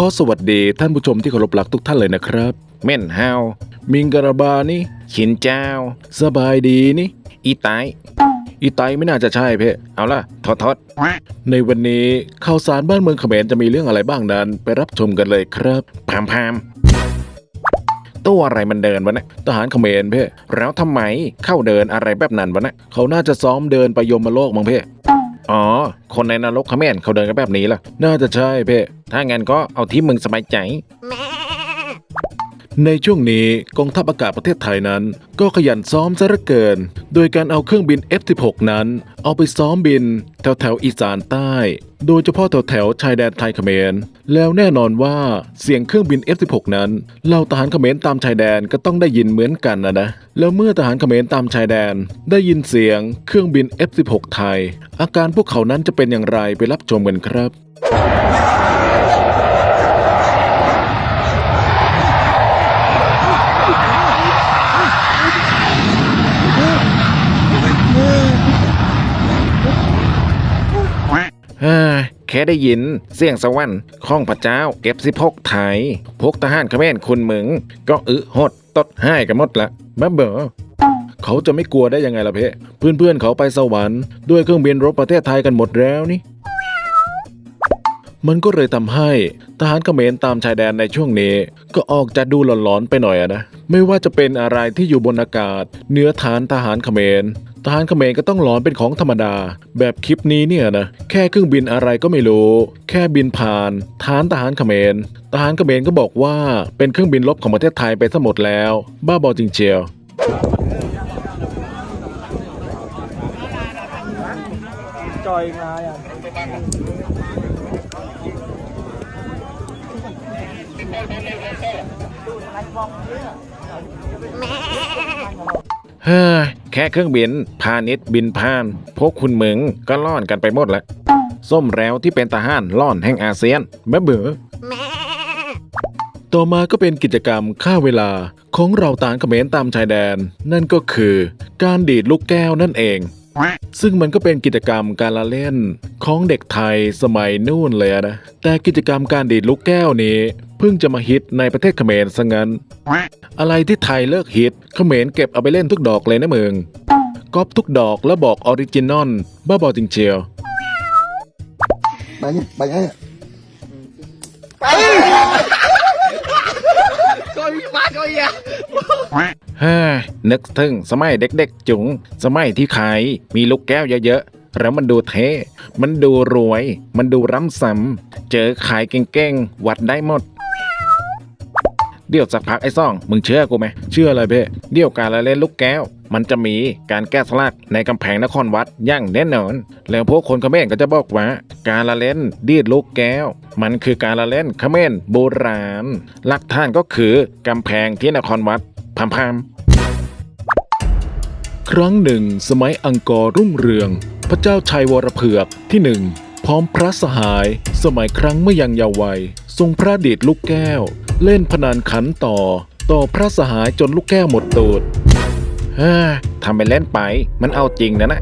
ขอสวัสดีท่านผู้ชมที่เคารพรักทุกท่านเลยนะครับ เม่นฮาว มิงกราบานี่ชินเจ้า สบายดีนี่ อีไตอีไตไม่น่าจะใช่เพ่เอาล่ะทอดทอดในวันนี้ข่าวสารบ้านเมืองเขมรจะมีเรื่องอะไรบ้างนั้น ไปรับชมกันเลยครับพามพามตัวอะไรมันเดินวะนะทหารเขมรเพ่แล้วทำไมเข้าเดินอะไรแบบนั้นวะนะเขาน่าจะซ้อมเดินไปยมโลกมั้งเพ่ อ๋อ คนในนรกเขมรเขาเดินกันแบบนี้ล่ะ น่าจะใช่เพ่ถ้างั้นก็เอาที่มึงสบายใจ ในช่วงนี้กองทัพอากาศประเทศไทยนั้น ก็ขยันซ้อมซะเหลือเกิน โดยการเอาเครื่องบิน F16 นั้น เอาไปซ้อมบิน แถวแถวๆอีสานใต้ โดยเฉพาะแถวแถวๆชายแดนไทยเขมร แล้วแน่นอนว่าเสียงเครื่องบิน F16 นั้นเหล่าทหารเขมรตามชายแดนก็ต้องได้ยินเหมือนกันนะนะ แล้วเมื่อทหารเขมรตามชายแดน ได้ยินเสียงเครื่องบิน F16 ไทย อาการพวกเขานั้นจะเป็นอย่างไรไปรับชมกันครับ เฮ้ย แค่ได้ยิน เสียงสวรรค์ของพระเจ้า เก็บสิพกไทยพกทหารเขมรคุณมึง ก็อึหดตดให้กันหมดละบ้าเบอเขาจะไม่กลัวได้ยังไงล่ะเพเพื่อนเพื่อนเขาไปสวรรค์ด้วยเครื่องบินรบประเทศไทยกันหมดแล้วนี่ มันก็เลยทำให้ทหารเขมรตามชายแดนในช่วงนี้ ก็ออกจะดูหลอนๆไปหน่อยอะนะ ไม่ว่าจะเป็นอะไรที่อยู่บนอากาศเหนือฐานทหารเขมร ทหารเขมรก็ต้องหลอนเป็นของธรรมดา แบบคลิปนี้เนี่ยนะแค่เครื่องบินอะไรก็ไม่รู้ แค่บินผ่านฐานทหารเขมรทหารเขมรก็บอกว่าเป็นเครื่องบินรบของประเทศไทยไปซะหมดแล้ว บ้าบอจริงเชียวจอยมาอะ เฮ้ยแค่เครื่องบิน พาณิชย์บินผ่าน พวกคุณมึงก็ล่อนกันไปหมดแล้ว ส้มแล้วที่เป็นทหารล่อนแห่งอาเซียนแม่เบื่อต่อมาก็เป็นกิจกรรมฆ่าเวลาของเราตานเขมรตามชายแดน นั่นก็คือการดีดลูกแก้วนั่นเอง ซึ่งมันก็เป็นกิจกรรมการละเล่นของเด็กไทยสมัยนู่นเลยนะ แต่กิจกรรมการดีดลูกแก้วนี้ เพิ่งจะมาฮิตในประเทศเขมรซะงั้น อะไรที่ไทยเลิกฮิตเขมรเก็บเอาไปเล่นทุกดอกเลยนะมึงก๊อปทุกดอกแล้วบอกออริจินอลบ้าบอจริงเชียว Banyak, banyak. เฮ้ยนึกถึงสมัยเด็กๆ จุงสมัยที่ขายมีลูกแก้วเยอะๆ แล้วมันดูเท่ มันดูรวย มันดูร้ำซ้ำเจอขายเก่งๆ วัดได้หมด เดี๋ยวสักพักไอ้ซ่อง มึงเชื่อกูไหมเชื่ออะไรเพ่เดี๋ยวการละเล่นลูกแก้ว มันจะมีการแก้สลักในกำแพงนครวัดอย่างแน่นอน แล้วพวกคนเขมรก็จะบอกว่า การละเล่นดีดลูกแก้ว มันคือการละเล่นเขมรโบราณหลักฐานก็คือกำแพงที่นครวัดพามพามครั้งหนึ่ง สมัยอังกอร์รุ่งเรือง พระเจ้าชัยวรเผือกที่หนึ่งพร้อมพระสหาย สมัยครั้งเมื่อยังเยาว์วัย ทรงพระเดชลูกแก้ว เล่นพนันขันต่อ ต่อพระสหายจนลูกแก้วหมดตูดฮ่าทำไปเล่นไป มันเอาจริงนะนะ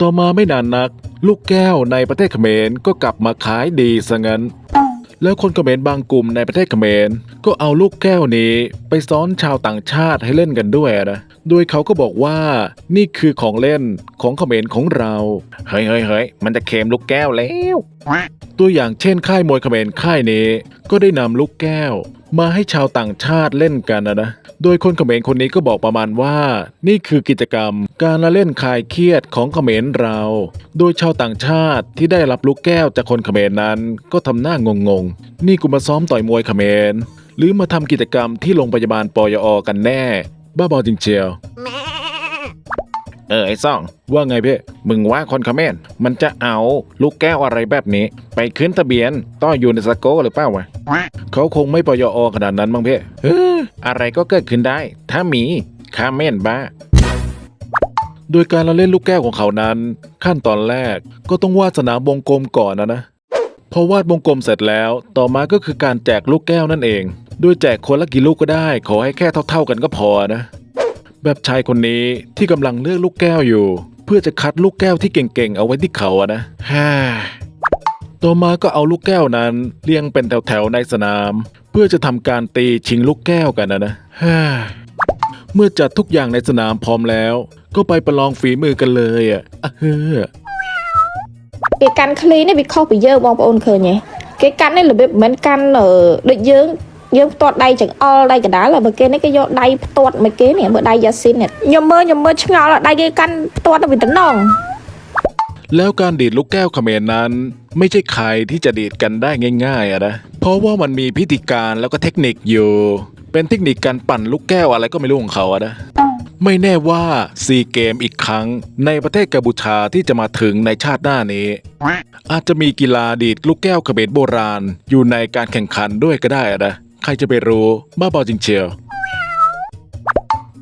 ต่อมาไม่นานนัก ลูกแก้วในประเทศเขมรก็กลับมาขายดีซะงั้น แล้วคนเขมรบางกลุ่มในประเทศเขมรก็เอาลูกแก้วนี้ไปซ้อนชาวต่างชาติให้เล่นกันด้วยนะ โดยเขาก็บอกว่านี่คือของเล่นของเขมรของเรา เฮ้ยเฮ้ยเฮ้ยมันจะเค็มลูกแก้วแล้ว ตัวอย่างเช่นค่ายมวยเขมรค่ายนี้ ก็ได้นำลูกแก้ว มาให้ชาวต่างชาติเล่นกันนะนะ โดยคนเขมรคนนี้ก็บอกประมาณว่า นี่คือกิจกรรม การละเล่นคลายเครียดของเขมรเรา โดยชาวต่างชาติที่ได้รับลูกแก้วจากคนเขมรนั้น ก็ทำหน้างงๆนี่กูมาซ้อมต่อยมวยเขมรหรือมาทำกิจกรรมที่โรงพยาบาลปยอกันแน่ บ้าบอจริงเชียว เออไอ้ซ่อง ว่าไงเพ่มึงว่าคนเขมรมันจะเอาลูกแก้วอะไรแบบนี้ ไปขึ้นทะเบียนต่ออยู่ในสโกหรือเปล่าวะเขาคงไม่ปยอขนาดนั้นมั้งเพ่เฮ้ออะไรก็เกิดขึ้นได้ ถ้ามีข้าเม่นบ้าโดยการละเล่นลูกแก้วของเขานั้น ขั้นตอนแรกก็ต้องวาดสนามวงกลมก่อนนะนะพอวาดวงกลมเสร็จแล้ว ต่อมาก็คือการแจกลูกแก้วนั่นเอง โดยแจกคนละกี่ลูกก็ได้ ขอให้แค่เท่า ๆกันก็พอนะ แบบชายคนนี้ที่กำลังเลือกลูกแก้วอยู่ เพื่อจะคัดลูกแก้วที่เก่งๆ เอาไว้ที่เขาอะนะฮ่าต่อมาก็เอาลูกแก้วนั้นเรียงเป็นแถวๆในสนาม เพื่อจะทำการตีชิงลูกแก้วกันนะนะฮ่าเมื่อจัดทุกอย่างในสนามพร้อมแล้ว ก็ไปประลองฝีมือกันเลยอะเฮ้อเกก cái canh khli nó bị khó bị dơ bong bong khơi nhỉ cái canh này là bị bánh canh ở đợt dương ន់នេះរបៀបមិនមែនកាន់អឺដូចយើងយើងផ្ទាត់ដៃចង្អុលដៃកណ្ដាលហើយបើគេនេះគេយកដៃផ្ទាត់មកគេនេះមើលដៃយ៉ាស៊ីននេះខ្ញុំមើលខ្ញុំមើលឆ្ងល់ដៃគេកាន់ផ្ទាត់ទៅវាតំណង แล้วการดีดลูกแก้วเขมรนั้น ไม่ใช่ใครที่จะดีดกันได้ง่ายๆอะนะ เพราะว่ามันมีพิธีการแล้วก็เทคนิคอยู่ เป็นเทคนิคการปั่นลูกแก้วอะไรก็ไม่รู้ของเขาอะนะ ไม่แน่ว่าซีเกมอีกครั้งในประเทศกัมพูชาที่จะมาถึงในชาติหน้านี้ อาจจะมีกีฬาดีดลูกแก้วเขมรโบราณ อยู่ในการแข่งขันด้วยก็ได้อะนะ ใครจะไปรู้ บ้าบอจริงเชียว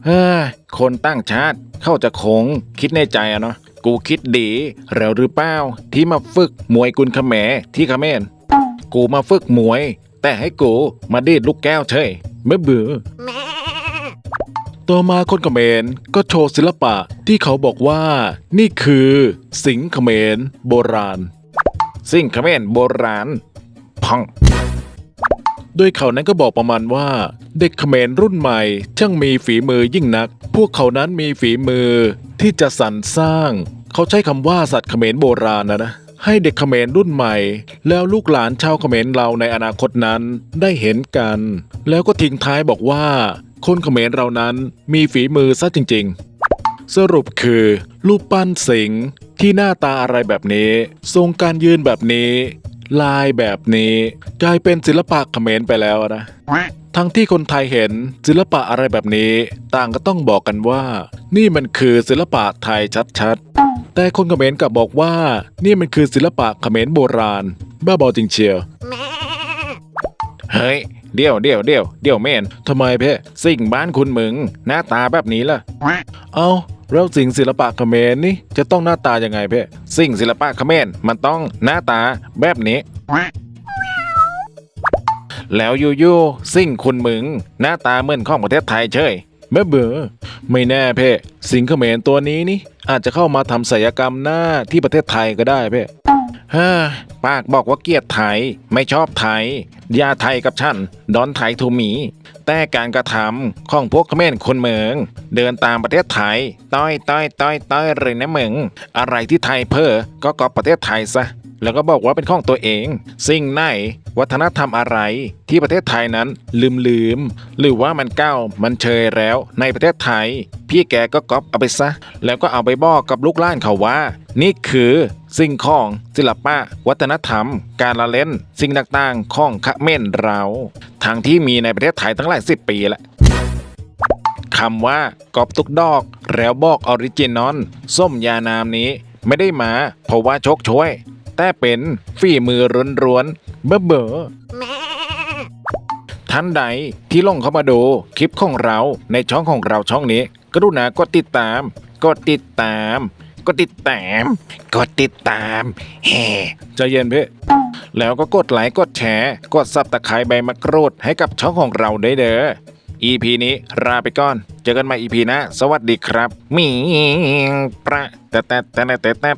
เฮ้ยคนตั้งชาติเข้าจะคง คิดในใจอะเนาะกูคิดดีแล้วหรือเปล่าที่มาฝึกมวยกุนเขมที่เขมรกูมาฝึกมวย แต่ให้กูมาดีดลูกแก้วเฉยไม่เบื่อต่อมาคนเขมรก็โชว์ศิลปะที่เขาบอกว่า นี่คือ สิงห์เมรโบราณ สิงห์เมรโบราณพัง โดยเขานั้นก็บอกประมาณว่า เด็กเขมรรุ่นใหม่ ช่างมีฝีมือยิ่งนัก พวกเขานั้นมีฝีมือที่จะสรรสร้าง เขาใช้คำว่าสัตว์เขมรโบราณนะนะให้เด็กเขมรรุ่นใหม่ แล้วลูกหลานชาวเขมรเราในอนาคตนั้นได้เห็นกัน แล้วก็ทิ้งท้ายบอกว่า คนเขมรเรานั้นมีฝีมือซะจริง ๆ สรุปคือ รูปปั้นสิงที่หน้าตาอะไรแบบนี้ ทรงการยืนแบบนี้ ลายแบบนี้กลายเป็นศิลปะเขมรไปแล้วนะ ทั้งที่คนไทยเห็นศิลปะอะไรแบบนี้ ต่างก็ต้องบอกกันว่า นี่มันคือศิลปะไทยชัดๆ แต่คนเขมรกลับบอกว่า นี่มันคือศิลปะเขมรโบราณ บ้าบอจริงเชียวเฮ้ยเดี๋ยวเดี๋ยวเดี๋ยวเดี๋ยวเมนทำไมเพ่สิ่งบ้านคุณมึง หน้าตาแบบนี้ล่ะ เอา แล้วสิ่งศิลปะเขมรนี่จะต้องหน้าตายังไงเพ่สิ่งศิลปะเขมรมันต้องหน้าตาแบบนี้ แล้วอยู่ๆสิ่งคุณมึง หน้าตาเหมือนของประเทศไทยเฉยแม่เบื่อไม่แน่เพ่สิงเขมรตัวนี้นี่อาจจะเข้ามาทำศัลยกรรมหน้าที่ประเทศไทยก็ได้เพ่ ฮ่าปากบอกว่าเกลียดไทยไม่ชอบไทยยาไทยกับฉันดอนไทยทูมี แต่การกระทำของพวกเขมรคนเมือง เดินตามประเทศไทย ต้อยต้อยต้อยต้อยเลยนะเมึงอะไรที่ไทยเพ้อก็กอบประเทศไทยซะแล้วก็บอกว่าเป็นของตัวเอง สิ่งไหน วัฒนธรรมอะไรที่ประเทศไทยนั้นลืมลืม หรือว่ามันเก้ามันเชยแล้ว ในประเทศไทย พี่แกก็ก๊อปเอาไปซะ แล้วก็เอาไปบอกกับลูกล้านเขาว่า นี่คือ สิ่งของศิลปะ วัฒนธรรม การละเล่น สิ่งต่างๆ ของขเขมรเราทางที่มีในประเทศไทยตั้งหลายสิบปีแล้วคำว่ากอบตุกดอก แล้วบอกออริจินอลส้มยานามนี้ไม่ได้มา เพราะว่าชกช่วย แต่เป็นฝีมือร้วนๆเบ้อเบอท่านใดที่ลงเข้ามาดูคลิปของเราในช่องของเราช่องนี้ กรุณากดติดตาม กดติดตาม กดติดตาม กดติดตามแฮ่ใจเย็นเพ่แล้วก็กดไลค์กดแชร์ กดซับตะไคร้ใบมะกรูดให้กับช่องของเราได้เด้อ EP นี้ลาไปก่อน เจอกันใหม่ EP นะ สวัสดีครับ มีประแต่แต่แต่แต่แต่